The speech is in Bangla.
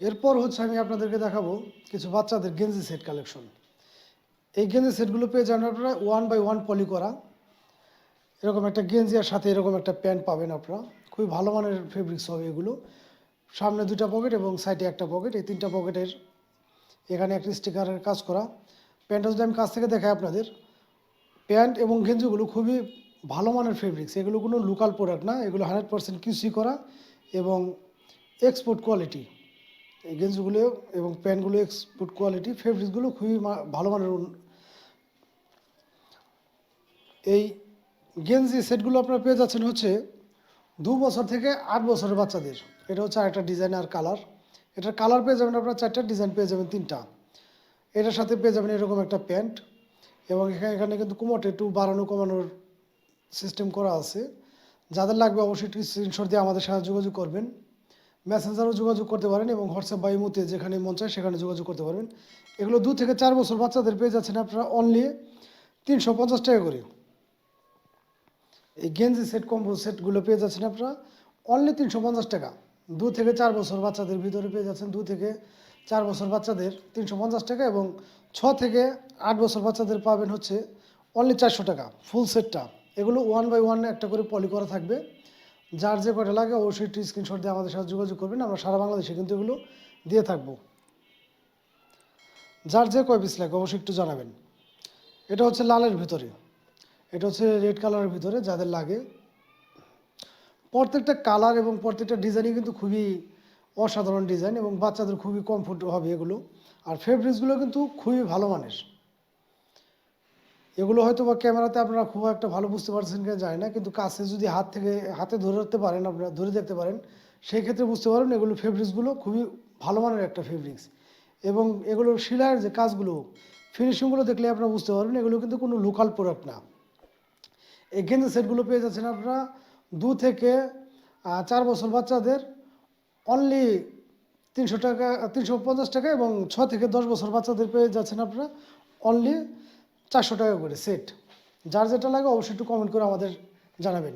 এরপর হচ্ছে আমি আপনাদেরকে দেখাবো কিছু বাচ্চাদের গেঞ্জি সেট কালেকশন এই গেঞ্জি সেটগুলো পেয়ে যাবেন আপনারা ওয়ান বাই ওয়ান পলি করা। এরকম একটা গেঞ্জি আর সাথে এরকম একটা প্যান্ট পাবেন আপনারা। খুবই ভালো মানের ফেব্রিক্স হবে এগুলো। সামনে দুটা পকেট এবং সাইডে একটা পকেট এই তিনটা পকেটের এখানে একটা স্টিকারের কাজ করা। প্যান্টটা যদি আমি কাছ থেকে দেখাই আপনাদের, প্যান্ট এবং গেঞ্জিগুলো খুবই ভালো মানের ফেব্রিক্স এগুলো কোনো লোকাল প্রোডাক্ট না, এগুলো হান্ড্রেড পার্সেন্ট কিউসি করা এবং এক্সপোর্ট কোয়ালিটি এই গেঞ্জিগুলো এবং প্যান্টগুলো এক্সপোর্ট কোয়ালিটি ফেব্রিক্সগুলো খুবই ভালো মানের এই গেঞ্জি সেটগুলো আপনারা পেয়ে যাচ্ছেন হচ্ছে দু বছর থেকে আট বছরের বাচ্চাদের। এটা হচ্ছে আরেকটা ডিজাইন আর কালার এটার কালার পেয়ে যাবেন আপনারা চারটা ডিজাইন পেয়ে যাবেন তিনটা। এটার সাথে পেয়ে যাবেন এরকম একটা প্যান্ট এবং এখানে এখানে কিন্তু কোমরটা একটু বাড়ানো, কমানোর সিস্টেম করা আছে। যাদের লাগবে অবশ্যই একটু স্ক্রিনশট দিয়ে আমাদের সাথে যোগাযোগ করবেন। মেসেঞ্জারও যোগাযোগ করতে পারেন এবং হোয়াটসঅ্যাপ বা ইমোতে যেখানে মন চায় সেখানে যোগাযোগ করতে পারবেন। এগুলো দু থেকে চার বছর বাচ্চাদের পেয়ে যাচ্ছেন আপনারা অনলি তিনশো পঞ্চাশ টাকা করে। এই গেঞ্জি সেট কম্বো সেটগুলো পেয়ে যাচ্ছেন আপনারা অনলি তিনশো পঞ্চাশ টাকা। দু থেকে চার বছর বাচ্চাদের ভিতরে পেয়ে যাচ্ছেন দু থেকে চার বছর বাচ্চাদের তিনশো পঞ্চাশ টাকা এবং ছ থেকে আট বছর বাচ্চাদের পাবেন হচ্ছে অনলি চারশো টাকা ফুল সেটটা এগুলো ওয়ান বাই ওয়ান একটা করে পলি করা থাকবে। যার যে কটা লাগে অবশ্যই একটু স্ক্রিনশট দিয়ে আমাদের সাথে যোগাযোগ করবেন। আমরা সারা বাংলাদেশে কিন্তু এগুলো দিয়ে থাকব। যার যে কয় পিস লাগে অবশ্যই একটু জানাবেন। এটা হচ্ছে লালের ভিতরে। এটা হচ্ছে রেড কালারের ভিতরে যাদের লাগে। প্রত্যেকটা কালার এবং প্রত্যেকটা ডিজাইনই কিন্তু খুবই অসাধারণ ডিজাইন এবং বাচ্চাদের খুবই কমফোর্ট হবে এগুলো। আর ফেব্রিক্সগুলো কিন্তু খুবই ভালো মানের। এগুলো হয়তো বা ক্যামেরাতে আপনারা খুব একটা ভালো বুঝতে পারছেন কিনা যায় না, কিন্তু কাছে যদি হাত থেকে, হাতে ধরে রাখতে পারেন আপনারা, ধরে দেখতে পারেন, সেই ক্ষেত্রে বুঝতে পারবেন এগুলো ফেব্রিক্সগুলো খুবই ভালো মানের একটা ফেব্রিক্স এবং এগুলো শিলার যে কাজগুলো ফিনিশিংগুলো দেখলে আপনারা বুঝতে পারবেন এগুলো কিন্তু কোনো লোকাল প্রোডাক্ট না। এই গেঞ্জি সেটগুলো পেয়ে যাচ্ছেন আপনারা দু থেকে চার বছর বাচ্চাদের অনলি তিনশো টাকা, তিনশো পঞ্চাশ টাকা এবং ছ থেকে দশ বছর বাচ্চাদের পেয়ে যাচ্ছেন আপনারা অনলি চারশো টাকা করে সেট যার যেটা লাগে অবশ্যই একটু কমেন্ট করে আমাদের জানাবেন।